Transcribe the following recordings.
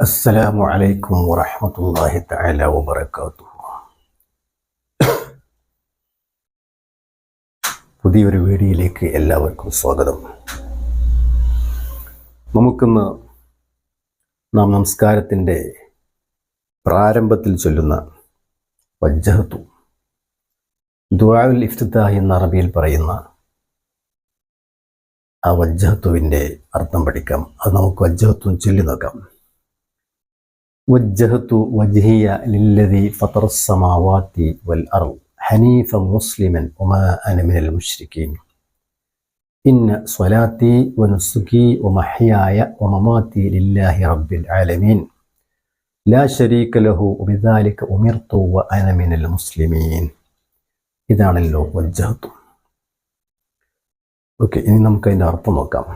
അസ്സലാമു അലൈക്കും വറഹമത്തല്ലാഹി തആല വബറകാതുഹു. പുതിയൊരു വീഡിയോയിലേക്ക് എല്ലാവർക്കും സ്വാഗതം. നമുക്കിന്ന് നാം നമസ്കാരത്തിന്റെ പ്രാരംഭത്തിൽ ചൊല്ലുന്ന വജ്ജഹത്തു ദുആൽ ഇഫ്തിതാഹ് എന്ന അറബിയിൽ പറയുന്ന ആ വജ്ജഹത്തുവിന്റെ അർത്ഥം പഠിക്കാം. അത് നമുക്ക് വജ്ജഹത്വം ചൊല്ലി നോക്കാം. وجهت وجهي للذي فطر السماوات والأرض حنيفا مسلما وما أنا من المشركين إن صلاتي ونسكي ومحياي ومماتي لله رب العالمين لا شريك له وبذلك أمرت وأنا من المسلمين ഇതാണല്ലോ വജ്ജഹത്തു ഓക്കെ ഇനി നമുക്ക് അതിൻ്റെ അർത്ഥം നോക്കാം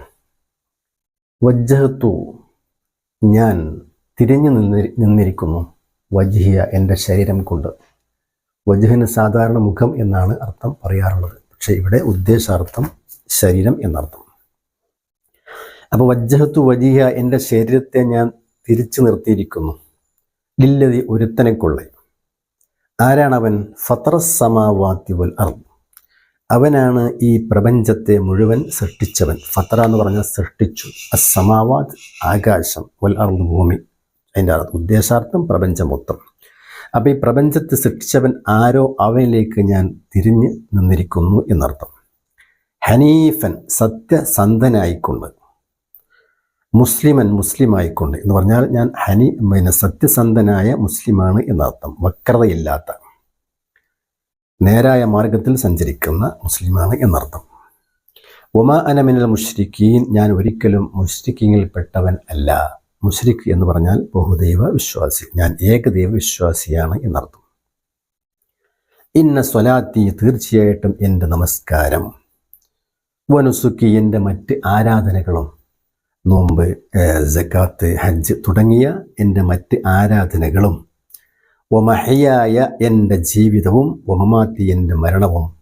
വജ്ജഹത്തു ഞാൻ തിരിഞ്ഞു നിന്നി നിന്നിരിക്കുന്നു വജ്ഹിയ എന്റെ ശരീരം കൊണ്ട്. വജ്ഹിന് സാധാരണ മുഖം എന്നാണ് അർത്ഥം പറയാറുള്ളത്. പക്ഷേ ഇവിടെ ഉദ്ദേശാർത്ഥം ശരീരം എന്നർത്ഥം. അപ്പോൾ വജ്ജഹത്തു വജിഹ എന്റെ ശരീരത്തെ ഞാൻ തിരിച്ചു നിർത്തിയിരിക്കുന്നു. ലില്ലതി ഒരുത്തനെക്കൊള്ളെ. ആരാണവൻ? ഫത്രസമാവാത്തി വൽ അർ അവനാണ് ഈ പ്രപഞ്ചത്തെ മുഴുവൻ സൃഷ്ടിച്ചവൻ. ഫത്ര എന്ന് പറഞ്ഞാൽ സൃഷ്ടിച്ചു. അസമാവാദ് ആകാശം വൽ അർ ഭൂമി. അതിന്റെ ഉദ്ദേശാർത്ഥം പ്രപഞ്ചം മൊത്തം അപ്പോൾ ഈ പ്രപഞ്ചത്തെ സൃഷ്ടിച്ചവൻ ആരോ അവയിലേക്ക് ഞാൻ തിരിഞ്ഞ് നിന്നിരിക്കുന്നു എന്നർത്ഥം. ഹനീഫൻ സത്യസന്ധനായിക്കൊണ്ട് മുസ്ലിമൻ മുസ്ലിമായിക്കൊണ്ട് എന്ന് പറഞ്ഞാൽ ഞാൻ ഹനി പിന്നെ സത്യസന്ധനായ മുസ്ലിമാണ് എന്നർത്ഥം. വക്രതയില്ലാത്ത നേരായ മാർഗത്തിൽ സഞ്ചരിക്കുന്ന മുസ്ലിമാണ് എന്നർത്ഥം. ഒമാ അനമിനൽ മുഷ്രിഖീൻ ഞാൻ ഒരിക്കലും മുഷ്രിക്കീങ്ങിൽപ്പെട്ടവൻ അല്ല. മുഷ്രിഖ് എന്ന് പറഞ്ഞാൽ ബഹുദൈവ വിശ്വാസി. ഞാൻ ഏകദൈവ വിശ്വാസിയാണ് എന്നർത്ഥം. ഇന്ന സ്വലാത്തി തീർച്ചയായിട്ടും എന്റെ നമസ്കാരം. വനുസുക്കി എന്റെ മറ്റ് ആരാധനകളും. നോമ്പ് ജക്കാത്ത് ഹജ്ജ് തുടങ്ങിയ എന്റെ മറ്റ് ആരാധനകളും. ഒമഹയായ എന്റെ ജീവിതവും ഒമമാത്തി എന്റെ മരണവും.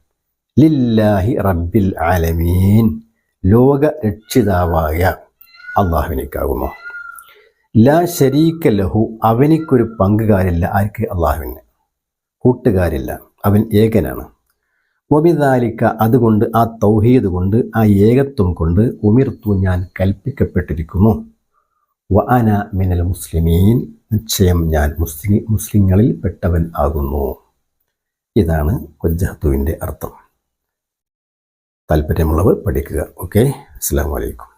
ലില്ലാഹി റബ്ബിൽ ആലമീൻ. ലോക രക്ഷിതാവായ അള്ളാഹുവിനേക്കാകുന്നു ലാ ശരീക്ക ലഹു അവനിക്കൊരു പങ്കുകാരില്ല. ആർക്ക്? അള്ളാഹുവിന്. കൂട്ടുകാരില്ല. അവൻ ഏകനാണ്. ഒബിദാലിക്ക അതുകൊണ്ട് ആ തൗഹീദ് കൊണ്ട് ആ ഏകത്വം കൊണ്ട് ഉമിർത്തു ഞാൻ കൽപ്പിക്കപ്പെട്ടിരിക്കുന്നു. വ അന മിനൽ മുസ്ലിമീൻ നിശ്ചയം ഞാൻ മുസ്ലിം മുസ്ലിങ്ങളിൽ പെട്ടവൻ ആകുന്നു. ഇതാണ് കൊജ്ജഹത്തുവിന്റെ അർത്ഥം. താല്പര്യമുള്ളവർ പഠിക്കുക. ഓക്കെ? അസ്സാം വലൈക്കും